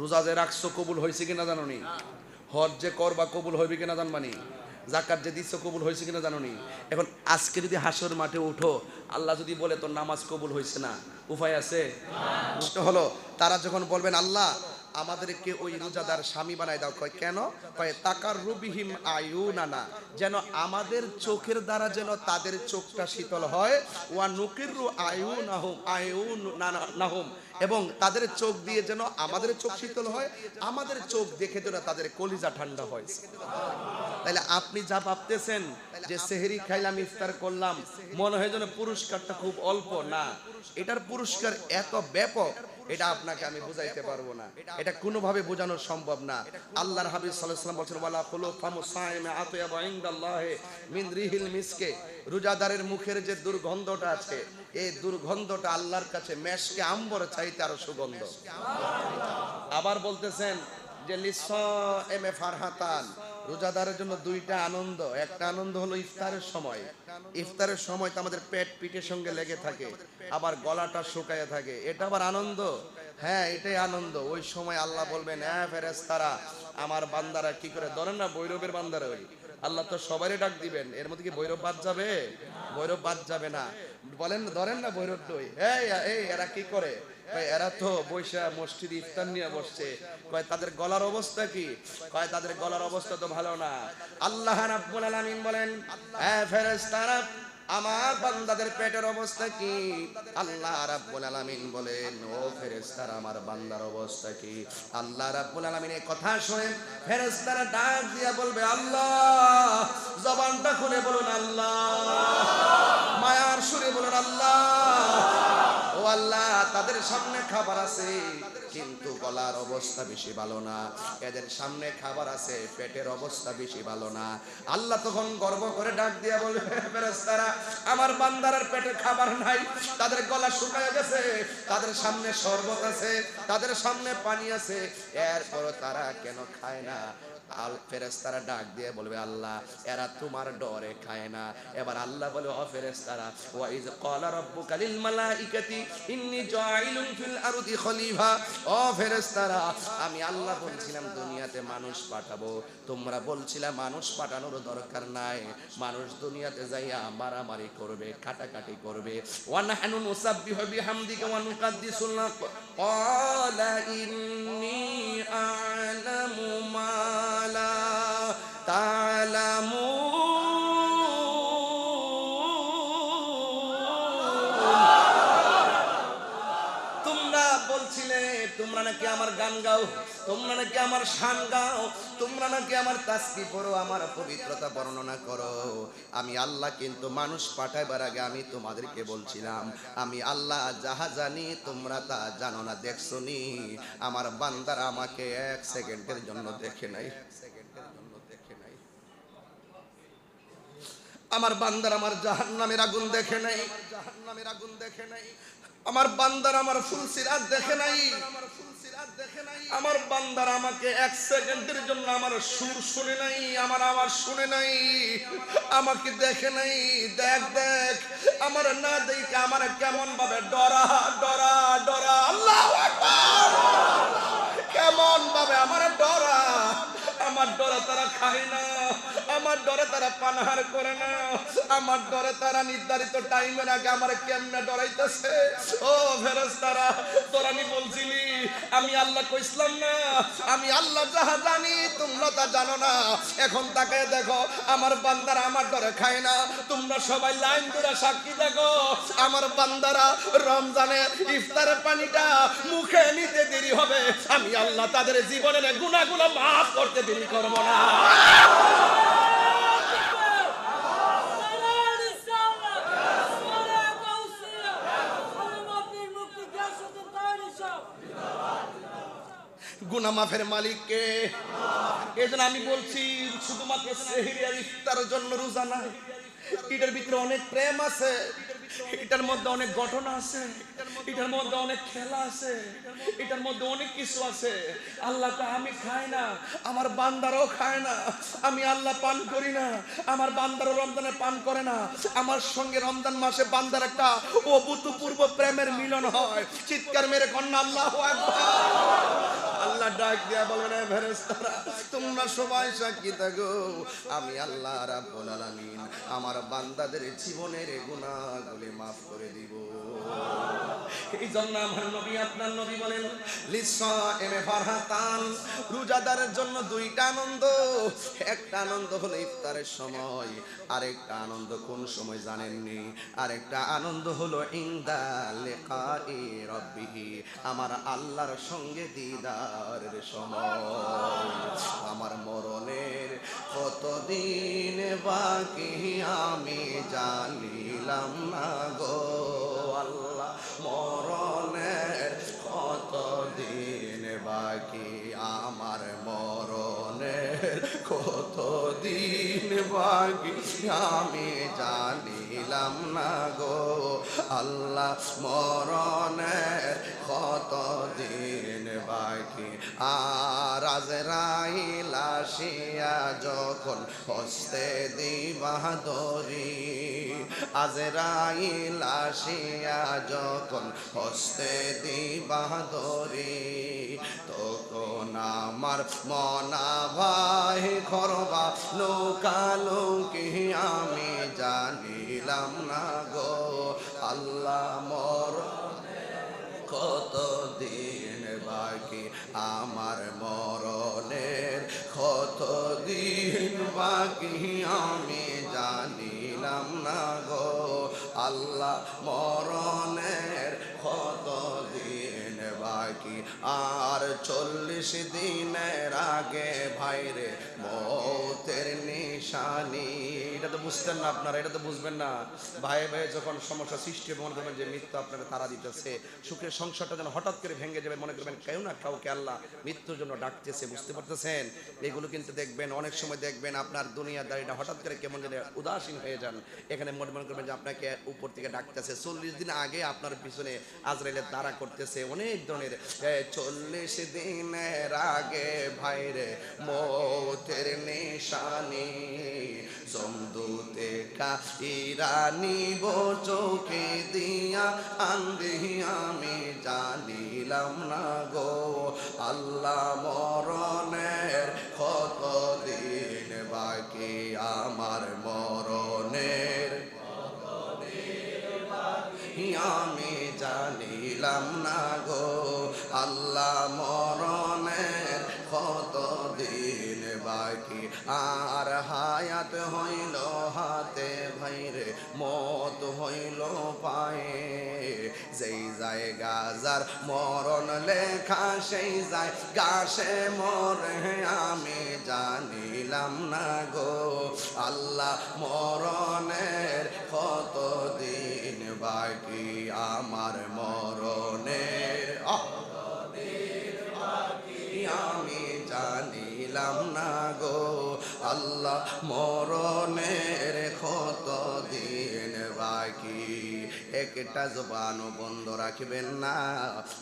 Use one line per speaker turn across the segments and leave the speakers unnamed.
রোজা যে রাখছো কবুল হয়েছে কিনা জানো নি? হজ যে করবা কবুল হইবে কিনা জানবানি জাকাত যে দিচ্ছ কবুল হয়েছে কিনা জানো নি? এখন আজকে যদি হাসর মাঠে উঠো, আল্লাহ যদি বলে তোর নামাজ কবুল হয়েছে না, উপায় আছে? হলো, তারা যখন বলবেন, আল্লাহ, আমাদেরকে ওই রোজাদার স্বামী বানাই দাও। কয়, কেন? কয় তাকার রুবিহিম আয়ু নানা যেন আমাদের চোখের দ্বারা যেন তাদের চোখটা শীতল হয়। ওয়া নুকির আয়ু নাহুম আয়ু নাহুম এবং তাদের চোখ দিয়ে যেন আমাদের চোখ শীতল হয়, আমাদের চোখ দেখে যেন তাদের কলিজা ঠান্ডা হয়। তাহলে আপনি যা ভাবতেছেন যে সেহেরি খাইলাম ইফতার করলাম, মনে হয় যেন পুরস্কারটা খুব অল্প। না, এটার পুরস্কার এত ব্যাপক এটা আপনাকে আমি বুঝাইতে পারব না। এটা কোনোভাবে বোঝানো সম্ভব না। আল্লাহর হাবিব সাল্লাল্লাহু আলাইহি ওয়াসাল্লাম বলছেন ওয়ালা ইনদাল্লাহি মিন রিহিল মিসকে। রোজাদারের মুখের যে দুর্গন্ধটা আছে এই দুর্গন্ধটা আল্লাহর কাছে মেশকে আম্বর চাইতে আরও সুগন্ধ। আবার বলতেছেন যে লিস এম এ ফারহাতান। রোজাদারের জন্য দুইটা আনন্দ। একটা আনন্দ হলো ইফতারের সময়। ইফতারের সময় তো আমাদের পেট পিঠের সঙ্গে লেগে থাকে, আবার গলাটা শুকায় থাকে। এটা আবার আনন্দ? হ্যাঁ এটাই আনন্দ। ওই সময় আল্লাহ বলবেন হ্যাঁ ফেরেস্তারা আমার বান্দারা কি করে? ধরেন না বৈরবের বান্দারা ওই। আল্লাহ তো সবারই ডাক দিবেন। এর মধ্যে কি ভৈরব বাদ যাবে? ভৈরব বাদ যাবে না। বলেন ধরেন না ভৈরব দই। এই, এরা কি করে? এরা তো বৈশা মসজিদ ইফতার নিয়ে বসছে। কয়, তাদের গলার অবস্থা কি? কয়, তাদের গলার অবস্থা তো ভালো না। আল্লাহ রাব্বুল আলামিন বলেন হ্যাঁ ফেরেশতারা, আমার বান্দাদের পেটের অবস্থা কি? আল্লাহ রাব্বুল আলামিন বলেন, ও ফেরেশতারা, আমার বান্দার অবস্থা কি? আল্লাহ রাব্বুল আলামিন এই কথা শুনে ফেরেশতারা ডাক দিয়া বলবে, আল্লাহ! জবানটা খুলে বলুন, আল্লাহ! মায়ার সুরে বলুন, আল্লাহ! আল্লাহ তাদের সামনে খাবার আছে, কিন্তু গলার অবস্থা বেশি ভালো না। এদের সামনে খাবার আছে, পেটের অবস্থা বেশি ভালো না। আল্লাহ তখন গর্ব করে ডাক দিয়া বলবে ফেরেশতারা, আমার বান্দারের পেটে খাবার নাই। তাদের গলা শুকায় গেছে, তাদের সামনে শরবত আছে, তাদের সামনে পানি আছে। এরপর তারা কেন খায় না? আল ফেরেস্তারা ডাক দিয়ে বলবে, আল্লাহ, এরা তোমার ডরে খায় না। এবার আল্লাহ বলে, ও ফেরেস্তারা ওয়াইজ ক্বালা রাব্বুকা লিল মালাইকাতি, ইন্নী জাইলুন ফিল আরদি খলিফা। ও ফেরেস্তারা আমি আল্লাহ বলছিলাম, দুনিয়াতে মানুষ পাঠাবো। তোমরা বলছিলে, মানুষ পাঠানোর দরকার নাই। মানুষ দুনিয়াতে যাইয়া মারামারি করবে কাটাকাটি করবে। ওয়া নাহনু নুসাব্বিহু বিহামদিকা ওয়া নুকাদ্দিসু লাক ক্বালা ইন্নী আ'লামু আমার গান গাও, তোমরা নাকি আমার শান গাও, তোমরা নাকি আমার তাসবি পড়ো, আমার পবিত্রতা বর্ণনা করো। আমি আল্লাহ কিন্তু মানুষ পাঠাইবার আগে আমি তোমাদেরকে বলছিলাম, আমি আল্লাহ যাহা জানি তোমরা তা জানো না, দেখছ নি? আমার বান্দারা আমাকে এক সেকেন্ডের জন্য দেখে নাই। আমার বান্দার আমার জাহান্নামের আগুন দেখে নাই। জাহান্নামের আগুন দেখে নাই আমার বান্দার আমার ফুলসিরাত দেখে নাই। আমার বান্দার আমাকে এক সেকেন্ডের জন্য আমার সুর শুনে নাই, আমার আওয়াজ শুনে নাই, আমাকে দেখে নাই। দেখ দেখ, আমার না দেখে আমার কেমন ভাবে ডরা ডরা ডরা। আল্লাহ কেমন ভাবে আমার ডরা আমার ডরে তারা খায় না, আমার ডরে তারা পানাহার করে না, আমার ডরে তারা নির্ধারিত টাইমের আগে আমার কেমনে ডরাইতেছে? ও ফেরস তারা তোরা আমি বলছিলি, আমি আল্লাহ কইসলাম না, আমি আল্লাহ যাহা জানি, তোমরা তা জানো না। এখন তাকে দেখো, আমার বান্দারা আমার ডরে খায় না। তোমরা সবাই লাইন ধরে সাক্ষী দেখো, আমার বান্দারা রমজানের ইফতারের পানিটা মুখে নিতে দেরি হবে। আমি আল্লাহ তাদের জীবনের গুণাগুলো মাফ করতে দেরি করব না। গুনা মাফের মালিককে এই জন্য আমি বলছি, শুধুমাত্র সেহরি ইফতারের জন্য রোজা নাই। এটার ভিতরে অনেক প্রেম আছে। এটার মধ্যে অনেক ঘটনা আছে, এটার মধ্যে অনেক খেলা আছে, এটার মধ্যে অনেক কিছু আছে। আল্লাহ তো আমি খাই না, আমার বান্দারও খায় না, আমি আল্লাহ পান করি না, আমার বান্দারও রমজানে পান করে না, আমার সঙ্গে রমজান মাসে বান্দার একটা অভূতপূর্ব প্রেমের মিলন হয়। চিৎকার মেরে কন্যা, আল্লাহ আল্লাহ ডাক দিয়া বলবেন, "এ ফেরেশতারা, তোমরা সবাই সাক্ষী থাকো। আমি আল্লাহ রাব্বুল আলামিন আমার বান্দাদের জীবনের গুনাহগুলি মাফ করে দিব। এই জন্য আমার নবী, আপনার নবী বলেন রোজাদারের জন্য দুইটা আনন্দ। একটা আনন্দ হলো ইফতারের সময়। আরেকটা আনন্দ কোন সময় জানেননি? আরেকটা আনন্দ হলো ইন্দা লিকাই রব্বিহি, আমার আল্লাহর সঙ্গে দিদারের সময়। আমার মরণের কতদিন বাকি আমি জানিলাম না গো। মরণের বাকি? আমার মরণের আমি জানিলাম না গো আল্লাহ, মরণের কতদিন বাকি? আর আজরাইল আসিয়া যখন হস্তে দিবা দরি আজরাইল আসিয়া যখন হস্তে দিবা তখন আমার মনা ভাই খরবা লোকালোকি আমি জানিলাম না গো। আল্লাহ মর কত দিন বাকি, আমার মরণের কত দিন বাকি আমি আল্লাহ মরণের কত দিন বাকি? আর চল্লিশ দিনের আগে ভাইরে মৌতের নিশানি এটা তো বুঝতেন না আপনারা, এটা তো বুঝবেন না। ভাই ভাই যখন সমস্যা সৃষ্টি হবে, মনে করবেন যে মৃত্যু আপনাকে তারা দিতেছে। সুখের সংসারটা যেন হঠাৎ করে ভেঙে যাবে, মনে করবেন কেউ না কাউকে আল্লাহ মৃত্যুর জন্য ডাকতেছে, বুঝতে পারতেছেন? এগুলো কিন্তু দেখবেন, অনেক সময় দেখবেন আপনার দুনিয়াদারিটা হঠাৎ করে কেমন যেন উদাসীন হয়ে যান। এখানে মনে মনে করবেন যে আপনাকে উপর থেকে ডাকতেছে। চল্লিশ দিন আগে আপনার পিছনে আজরাইলের দ্বারা করতেছে। অনেক ধরনের চল্লিশ দিনের আগে ভাইরে, মৌতের নিশানি জমদুতে কাইরানি চোখে দিয়া আন্দি আমি জানিলাম না গো। আল্লাহ যায় গাজার মরণ লেখা সেই যায়। গাছে মরে আমি জানিলাম না গো, আল্লাহ মরণের কত দিন বাকি? আমার মরণের আমি জানিলাম না গো, আল্লাহ মরণের একটা জবান বন্ধ রাখবেন না।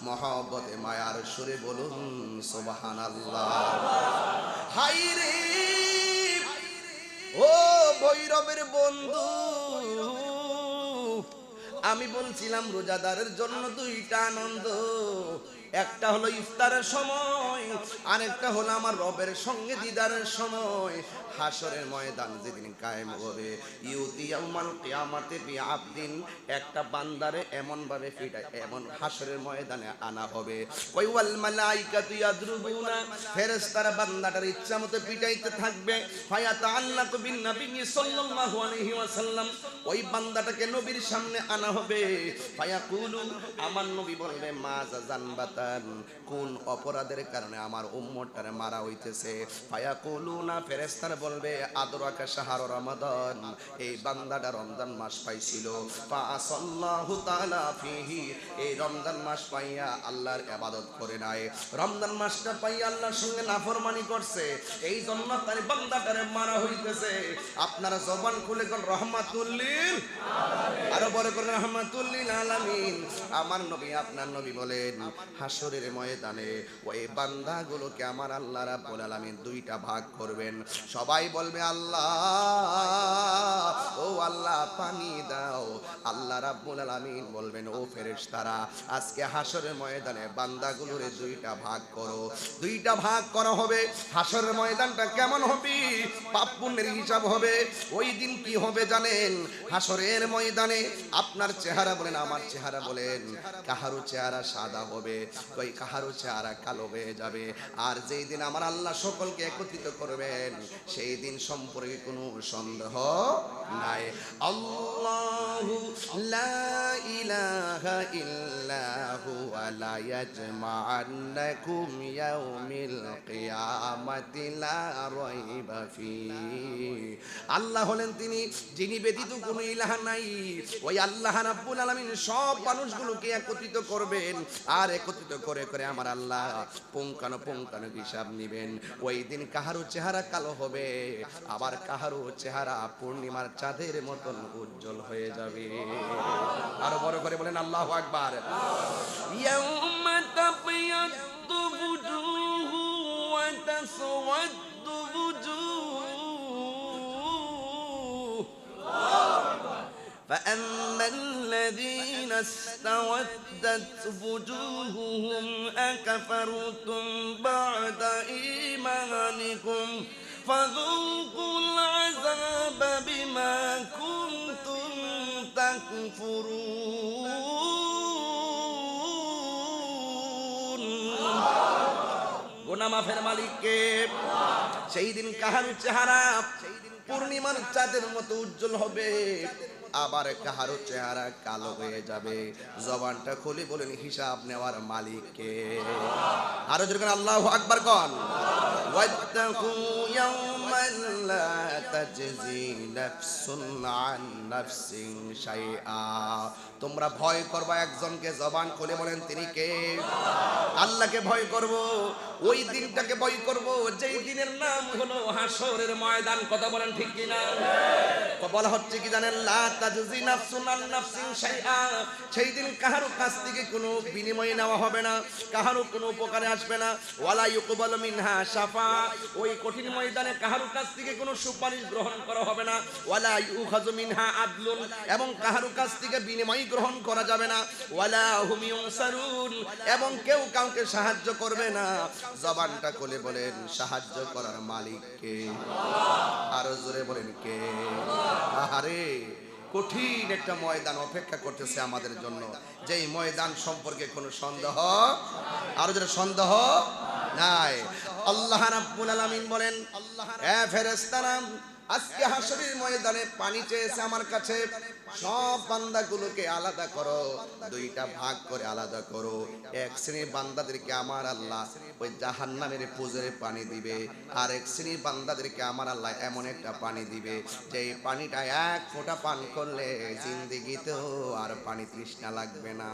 মহব্বতে, মায়ার সুরে বলুন সোবাহান আল্লাহ হাই রে! ও ভৈরবের বন্ধু, আমি বলছিলাম রোজাদারের জন্য দুইটা আনন্দ। একটা হলো ইফতারের সময় আরেকটা হলো আমার রবের সঙ্গে দিদারের সময়। হাসরের ময়দান যেদিন কায়েম হবে। ইউতি ইয়াউমাল কিয়ামাতে বি আবদিন একটা বান্দারে এমন ভাবে ফিটায়, এমন হাসরের ময়দানে আনা হবে। ওই ওয়াল মালাইকাতু ইয়াদরুবুনা। ফেরেশতারা বান্দাটার ইচ্ছা মতো পিটাইতে থাকবে। ফায়াতা আল্লাহু বিন নবী সাল্লাল্লাহু আলাইহি ওয়াসাল্লাম। ওই বান্দাটাকে নবীর সামনে আনা হবে। ফায়াকুলু, আমার নবী বলবে মা জানবাতান। কোন অপরাধের কারণে আমার উম্মতটারে মারা হইতেছে। ফায়াকুলুনা, ফেরেশতারা বলবে আদরাকা শাহর রমাদান। এই বান্দাটা রমজান মাস পাইছিল। এই রমজান মাস পাইয়া আল্লাহর ইবাদত করে নাই। রমজান মাসটা পাইয়া আল্লাহর সঙ্গে নাফরমানি করছে। এই জন্য তার বান্দাটারে মারা হইতেছে। আপনারা জবান খুলে কোন রহমাতুল্লিল। আরও বড় করে, রহমাতুল্লিল আলামিন। আমার নবী, আপনার নবী বলেন হাসরের ময়দানে ওই বান্দা বান্দাগুলোকে আমার আল্লাহ রাব্বুল আলামিন দুইটা ভাগ করবেন। সবাই বলবে, আল্লাহ, ও আল্লাহ, পানি দাও। আল্লাহ রাব্বুল আলামিন বলবেন, ও ফেরেশতারা, আজকে হাসরের ময়দানে বান্দাগুলোরে দুইটা ভাগ করো। দুইটা ভাগ করা হবে। হাসরের ময়দানটা কেমন হবে? পাপ পুণ্যের হিসাব হবে। ওই দিন কি হবে জানেন? হাসরের ময়দানে আপনার চেহারা বলেন, আমার চেহারা বলেন, কাহারো চেহারা সাদা হবে, কই কাহারো চেহারা কালো হয়ে যাবে। আর যেই দিন আমার আল্লাহ সকলকে একত্রিত করবেন, সেই দিন সম্পর্কে কোনো সন্দেহ নাই। আল্লাহু লা ইলাহা ইল্লাহু ওয়ালা ইয়াজমা'আন্নাকুম ইয়াউমিল কিয়ামাতি, লা রাইবা ফি আল্লাহ হলেন তিনি, যিনি ব্যতীত কোনো ইলাহা নাই। ওই আল্লাহ রাব্বুল আলামিন সব মানুষগুলোকে একত্রিত করবেন। আর একত্রিত করে করে আমার আল্লাহ পুঙ্খানো পুঙ্খানো হিসাব নিবেন। ওই দিন কাহারো চেহারা কালো হবে, আবার কাহারো চেহারা পূর্ণিমার চাঁদের মতন উজ্জ্বল হয়ে যাবে। আরও বড় করে বলেন, আল্লাহ আকবার।
ইয়াউমা তাবিয়াদু বুজুহু فأما الذين استودت وجوههم أكفرتم بعد إيمانكم فذوقوا العذاب بما كنتم تكفرون
গোনা মাফের মালিককে সেই দিন কাহারু চেহারা পূর্ণিমার চাঁদের মতো উজ্জ্বল হবে। আবার কাহারো চেহারা কালো হয়ে যাবে। জবানটা খুলে বলেন, হিসাব নেওয়ার মালিককে আরও যেরকম আল্লাহ আকবার কন। তাজজি নাফসুন আন নাফসিন শাইআ। তোমরা ভয় করবা, একজনকে জবান খুলে বলেন, তিনি কে? আল্লাহকে ভয় করব, ওই দিনটাকে ভয় করব, যেই দিনের নাম হলো হাসরের ময়দান, কথা বলেন ঠিক কি না বলা হচ্ছে কি জানেন? লা তাজজি নাফসুন আন নাফসিন শাইআ। সেই দিন কাহারও কাছ থেকে কোনো বিনিময় নেওয়া হবে না, কাহারও কোনো উপকারে আসবে না। ওয়ালা ইউকবাল মিনহা শাফা। ওই কঠিন ময়দানে কাহারও কাছ থেকে কোনো সুপারিশ গ্রহণ করা হবে না। ওয়ালা ইউখাজু মিনহা আদলুন, এবং কাহারো কাছ থেকে বিনিময় গ্রহণ করা যাবে না। ওয়ালা হুম ইউনসারুন, এবং কেউ কাউকে সাহায্য করবে না। জবানটা খুলে বলেন, সাহায্য করার মালিক কে? আরও জোরে বলেন, কে? আহারে, কঠিন একটা ময়দান অপেক্ষা করতেছে আমাদের জন্য। যেই ময়দান সম্পর্কে কোনো সন্দেহ, আরও যেটা সন্দেহ নাই। আল্লাহ রাব্বুল আলামিন বলেন, এ ফেরেশতারা আজকে হাসরের ময়দানে পানি চেয়েছে আমার কাছে সব বান্দাগুলোকে আলাদা করো, দুইটা ভাগ করে আলাদা করো। এক শ্রেণির বান্দাদেরকে আমার আল্লাহ ওই জাহান্নামের পুজোরে পানি দিবে, আর এক শ্রেণির বান্দাদেরকে আমার আল্লাহ এমন একটা পানি দিবে যে পানিটা এক ফোঁটা পান করলে জিন্দিগিতেও আর পানি তৃষ্ণা লাগবে না।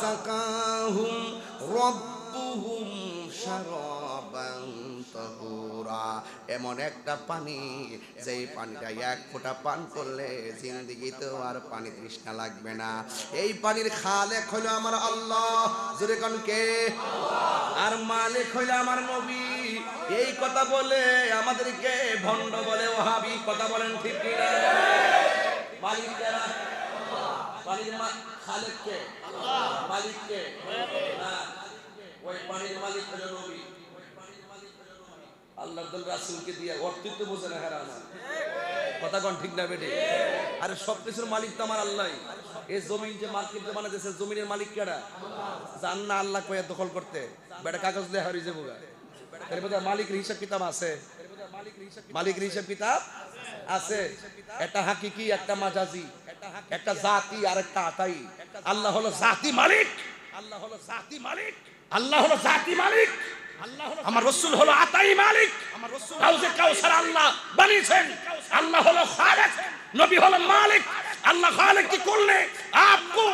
সাকাহুম রব্বুহুম শারাবান এমন একটা পানি যেই পানিটা এক ফোঁটা পান করলে জিন্দিগিতেও আর পানি তৃষ্ণা লাগবে না। এই পানির খালেক হলো আমার আল্লাহ। জোরে কে? আর মালিক হইল আমার নবী। এই কথা বলে আমাদেরকে ভণ্ড বলে ওহাবি। কথা বলেন ঠিক কিনা? মালিক কারা? পানির মা- খালেক কে? মালিক কে? না, ওই পানির মালিক হলো নবী। আল্লাহ রাসুলকে দিয়ে অর্থিত্ব বোঝে না হারা কথা কন ঠিক না বেটে আরে সব মালিক তো আমার আল্লাহ এই জমিন যে মার্কেট যে বানাতেছে জমিনের মালিক কেডা? জান না আল্লাহ কয়ে দখল করতে। বেটা কাগজ দিয়ে হারিয়ে যাব এর মধ্যে মালিকের হিসাব কিতাব আছে। মালিকের হিসাব কিতাব আছে। একটা হাকিকি, একটা মাজাজি, একটা জাতি আর একটা আতাই। আল্লাহ হলো জাতি মালিক। আল্লাহ হলো জাতি মালিক। আল্লাহ হলো জাতি মালিক। আমার রসুল হলো আতাই মালিক। হাউজে আল্লাহ বানিয়েছেন। আল্লাহ হলো নবী হলো মালিক। আল্লাহ কি করলে আপু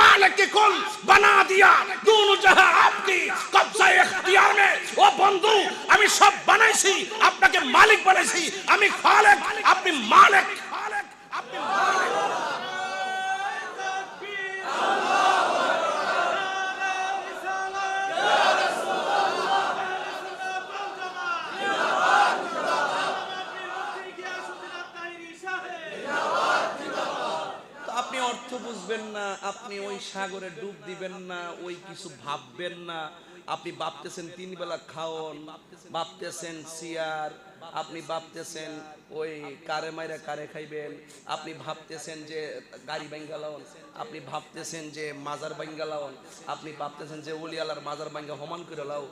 মালিক কি কুল বানা দিয়া। দুনু জাহা আপনি কবজায় এখতিয়ার মে ও বন্ধু আমি সব বানাইছি আপনাকে মালিক বানাইছি। আমি খালেক আপনি মালিক। সাগরে ডুব দিবেন না, ওই কিছু ভাববেন না। আপনি ভাবতেছেন তিন বেলা খাওন, ভাবতেছেন সিয়ার, আপনি ভাবতেছেন ওই কারে মাইরা কারে খাইবেন, আপনি ভাবতেছেন যে গাড়ি বাঙ্গালাওন আপনি ভাবতেছেন যে মাজার বাঙ্গালাওন আপনি ভাবতেছেন যে ওলিয়ালার মাজার বাঙ্গা হমান করে লাও।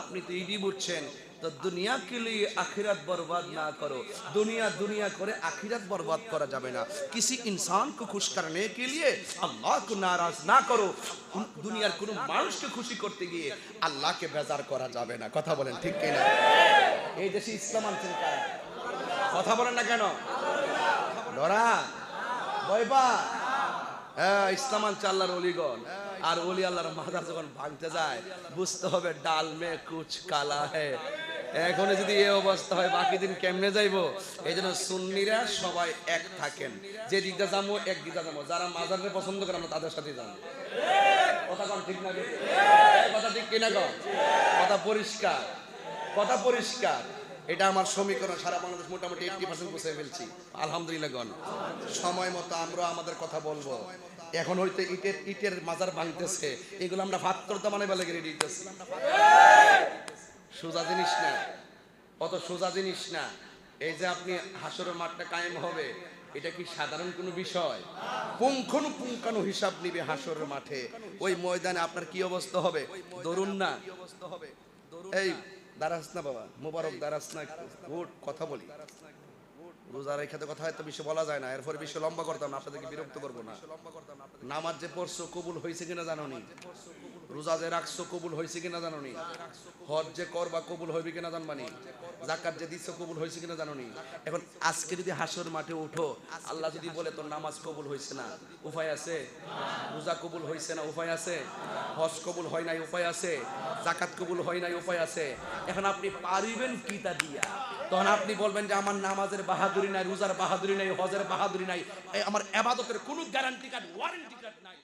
আপনি তো ইডি বুঝছেন তো দুনিয়া के लिए आखिरत बर्बाद ना करो दुनिया दुनिया करे आखिरत बर्बाद करा जावे ना किसी इंसान को खुश करने के लिए अल्लाह को नाराज ना करो उन- দুনিয়ার কোনো মানুষকে খুশি করতে গিয়ে আল্লাহকে বেজার করা যাবে না কথা বলেন ঠিক কিনা এই দেশে ইসলাম আনছেন কারা? কথা বলেন না কেন ডরা বয়বা হ্যাঁ ইসলাম আনছে আল্লাহর অলিগণ আর অলি আল্লাহর মাদার যখন ভাঙতে যায় বুঝতে হবে ডাল মে কুচ কালা হে এখন যদি এই অবস্থা হয়, বাকি দিন কেমনে যাইবো? এই জন্য সুন্নিরা সবাই এক থাকেন। যে দিকটা যাব এক দিকটা যাব যারা মাজারে পছন্দ করে, আমরা তাদের সাথে যাব কথা কন ঠিক না? কথা ঠিক কিনা কন? কথা পরিষ্কার। কথা পরিষ্কার। এটা আমার সমীকরণ, সারা বাংলাদেশ মোটামুটি এইটটি পার্সেন্ট বুঝে ফেলছি। আলহামদুলিল্লাহ গণ সময় মতো আমরা আমাদের কথা বলব। এখন হয়তো ইটের ইটের মাজার ভাঙতেছে। এগুলো আমরা ভাত করতে মানে বেলা গেড়ে দিতেছি সোজা জিনিস না। অত সোজা জিনিস না। এই যে আপনি হাসরের মাঠটা কায়েম হবে এটা কি সাধারণ কোনো বিষয়? পুঙ্খানু পুঙ্খানু হিসাব নিবে হাসরের মাঠে। ওই ময়দানে আপনার কি অবস্থা হবে? ধরুন না। এই দাঁড়াস না বাবা মোবারক দাঁড়াস না। কথা বলি। রোজা রেখাতে কথা হয়তো বেশি বলা যায় না। এরপরে বেশি লম্বা করতাম আপনাদেরকে বিরক্ত করব না। নামাজ যে পড়ছো কবুল হয়েছে কিনা জানো নি রোজা যে রাখছো কবুল হয়েছে কিনা জানো নি হজ যে করবা কবুল হইবে কিনা জানবানি? জাকাত যে দিচ্ছ কবুল হয়েছে কিনা জানো নি এখন আজকে যদি হাসর মাঠে উঠো, আল্লাহ যদি বলে তোর নামাজ কবুল হয়েছে না, উপায় আছে? রোজা কবুল হয়েছে না, উপায় আছে? হজ কবুল হয় নাই, উপায় আছে? জাকাত কবুল হয় নাই, উপায় আছে? এখন আপনি পারিবেন কি তা দিয়া? তখন আপনি বলবেন যে আমার নামাজের বাহাদুরি নাই, রোজার বাহাদুরি নাই, হজের বাহাদুরি নাই। আমার এবাদতের কোনো গ্যারান্টি কার্ড ওয়ারেন্টি কার্ড নাই।